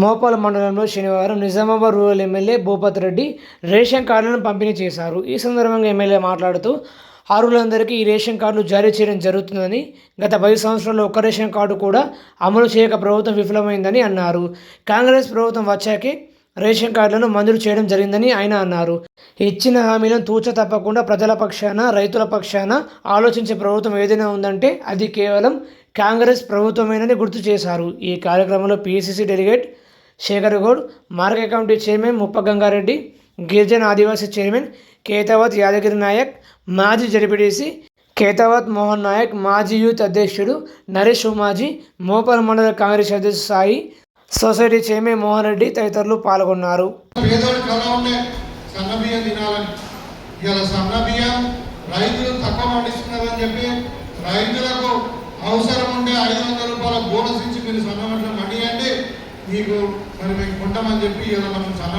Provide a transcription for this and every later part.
మోపాల మండలంలో శనివారం Nizamabad rural MLA Bhupath Reddy ration కార్డులను పంపిణీ చేశారు. ఈ సందర్భంగా ఎమ్మెల్యే మాట్లాడుతూ అర్హులందరికీ ఈ రేషన్ కార్డులు జారీ చేయడం జరుగుతుందని గత పది సంవత్సరాల్లో ఒక్క రేషన్ కార్డు కూడా అమలు చేయక ప్రభుత్వం విఫలమైందని అన్నారు. కాంగ్రెస్ ప్రభుత్వం వచ్చాకే రేషన్ కార్డులను మంజూరు చేయడం జరిగిందని ఆయన అన్నారు. ఇచ్చిన హామీలను తూచ తప్పకుండా ప్రజల పక్షాన రైతుల పక్షాన ఆలోచించే ప్రభుత్వం ఏదైనా ఉందంటే అది కేవలం కాంగ్రెస్ ప్రభుత్వమేనని గుర్తు చేశారు. ఈ కార్యక్రమంలో PCC delegate Shekar Goud market committee chairman Muppa Gangareddy గిరిజన ఆదివాసీ చైర్మన్ కేతావత్ యాదగిరి నాయక్ మాజీ జడిపిడిసి కేతావత్ మోహన్ నాయక్ మాజీ యూత్ అధ్యక్షుడు నరేష్ ఉమాజీ మోపల్ మండల కాంగ్రెస్ అధ్యక్షుడు సాయి సొసైటీ చైర్మన్ మోహన్ రెడ్డి తదితరులు పాల్గొన్నారు. రైతులు తక్కువ పండిస్తున్నారని చెప్పి రైతులకు అవసరం ఉండే ఐదు వందల రూపాయల బోనస్ ఇచ్చి మీరు సన్న మీకు మరి మేము కొంటామని చెప్పి ఇలా మనం సన్న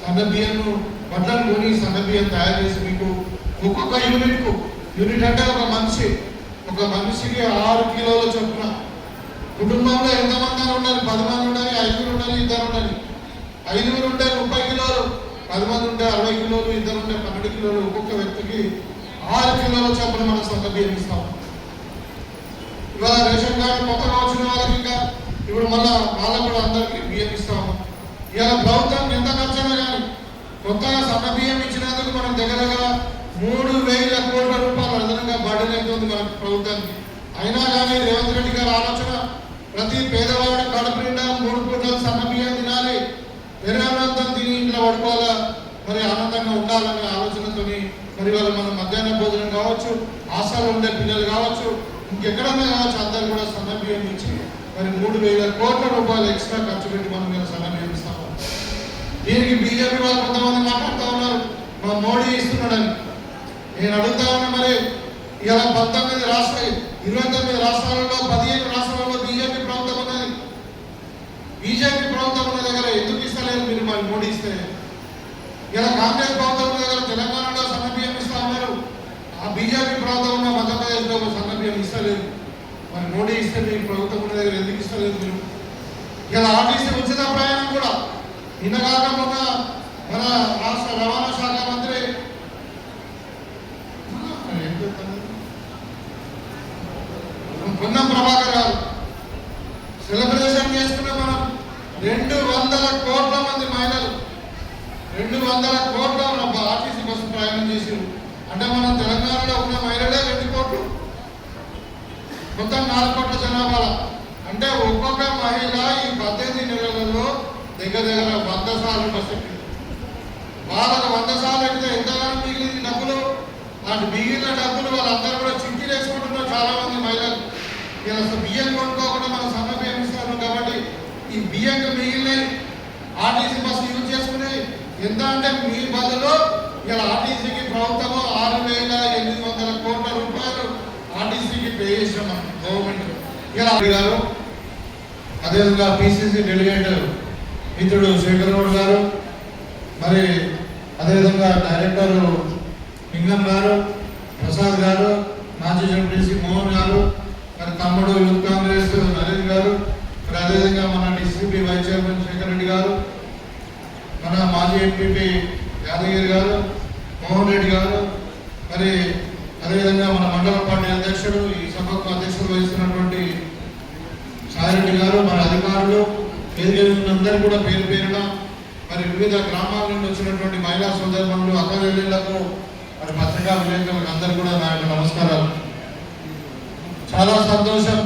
సన్నబియ్యను సన్న కొని సన్న బియ్యం తయారు చేసి మీకు ఒక్కొక్క యూనిట్కు యూనిట్ అంటే ఒక మనిషి ఒక మనిషికి ఆరు కిలోల చొప్పున. కుటుంబంలో ఎంతమంది ఉండాలి? పది మంది ఉండాలి ఐదుగురు ఉండాలి ఇద్దరు ఉండాలి? ఐదుగురు ఉంటే ముప్పై కిలోలు పది మంది ఉంటే అరవై కిలోలు ఇద్దరు ఉంటే పన్నెండు కిలోలు. ఒక్కొక్క వ్యక్తికి ఆరు కిలోల చొప్పున మనం సన్నబియ్యం బియ్యం ఇస్తాం. ఇవాళ రేషన్ కార్డు కూడా అందరికీ బియ్యం ఇస్తాము. ఇలా ప్రభుత్వం ఎంత ఖర్చైనా కానీ కొత్తగా సన్న బియ్యం ఇచ్చినందుకు మనం దగ్గరగా మూడు వేల కోట్ల రూపాయలు అదనంగా బడ్డీ అవుతుంది మన ప్రభుత్వానికి. అయినా కానీ రేవంత్ రెడ్డి గారి ఆలోచన ప్రతి పేదవాడు కడుపు నిండా మూడు పూటలు సన్న బియ్యం తినాలి. పెరగానంతం తిని ఇంట్లో పడుకోవాలా? మరి ఆనందంగా ఉండాలనే ఆలోచనతోని మరి వాళ్ళు మనం మధ్యాహ్న భోజనం కావచ్చు ఆశలు ఉండే పిల్లలు కావచ్చు ఇంకెక్కడన్నా కావచ్చు అందరు కూడా సన్న బియ్యం ఇచ్చి మరి మూడు వేల కోట్ల రూపాయలు ఎక్స్ట్రా ఖర్చు పెట్టి మనం ఇలా సహాయం చేస్తాం ఇస్తాము దీనికి బీజేపీ వాళ్ళు కొంతమంది మాట్లాడుతూ ఉన్నారు. మా మోడీ ఇస్తున్నాడని. నేను అడుగుతా ఉన్నా మరి ఇలా పంతొమ్మిది రాష్ట్ర ఇరవై తొమ్మిది రాష్ట్రాలలో పదిహేను రాష్ట్రాలలో బీజేపీ ప్రభుత్వం ఉన్నది. బీజేపీ ప్రభుత్వం ఉన్న దగ్గర ఎందుకు ఇస్తలేదు మీరు మరి మోడీ ఇస్తే? ఇలా కాంగ్రెస్ ప్రభుత్వం ఉన్న దగ్గర తెలంగాణలో సన్న బియ్యం ఇస్తా ఉన్నారు. ఆ బీజేపీ ప్రభుత్వం ఉన్న మధ్యప్రదేశ్లో మరి మోడీ ఇస్తే మీ ప్రభుత్వం ఉన్న దగ్గర ఎందుకు ఇస్తలేదు మీరు? ఇలా ఆర్టీసీ ఉచిత ప్రయాణం కూడా. నిన్నగాక మొన్న మన రాష్ట్ర రవాణా శాఖ మంత్రి ఏం పొన్నం ప్రభాకర్ గారు. సెలబ్రేషన్ చేసుకున్న మనం రెండు వందల కోట్ల మంది మహిళలు. రెండు వందల కోట్ల ఆర్టీసీ బస్సు ప్రయాణం చేసి అంటే మనం తెలంగాణలో ఉన్న మహిళలే రెండు మొత్తం నాలుగు కోట్ల జనాభా అంటే ఒక్కొక్క మహిళ ఈ పద్దెనిమిది నెలలలో దగ్గర దగ్గర వంద సార్లు బస్సు వాళ్ళకు వంద సార్లు ఎక్కితే ఎంతగానో మిగిలింది డబ్బులు. అటు మిగిలిన డబ్బులు వాళ్ళందరూ కూడా చింతలు వేసుకుంటున్నారు చాలా మంది మహిళలు. ఇలా అసలు బియ్యం కొనుక్కోకుండా మనం సన్న కాబట్టి ఈ బియ్యంకి మిగిలినవి ఆర్టీసీ బస్సు యూజ్ చేసుకునేవి. ఎంత అంటే మీ బదులు ఇలా ఆర్టీసీకి ప్రభుత్వం ఆరు వేల ఎనిమిది వందల కోట్ల రూపాయలు ఆర్టీసీకి పే చేసాం మనం గవర్నమెంట్ ఇలా గారు అదేవిధంగా పిసిసి డెలిగేట్ మిత్రుడు శేఖర్ గారు మరి అదేవిధంగా డైరెక్టర్ లింగం గారు ప్రసాద్ గారు మాజీ జడ్పీసీ మోహన్ గారు మరి తమ్ముడు యూత్ కాంగ్రెస్ నరేంద్ర గారు మరి అదేవిధంగా మన DCP vice chairman Shekar Reddy గారు మన మాజీ ఎంపీపీ యాదగిరి గారు మోహన్ రెడ్డి గారు మరి అదేవిధంగా మన మండల పార్టీ అధ్యక్షుడు ఈ సభకు రెడ్డి గారు మన అధికారులు ఎదురెళ్ళినందరూ కూడా పేరు పేరున మరి వివిధ గ్రామాల నుండి వచ్చినటువంటి మహిళా సోదరులు అక్కలకు మరి పత్రికా విలేకరులకు అందరూ కూడా నా యొక్క నమస్కారాలు. చాలా సంతోషం.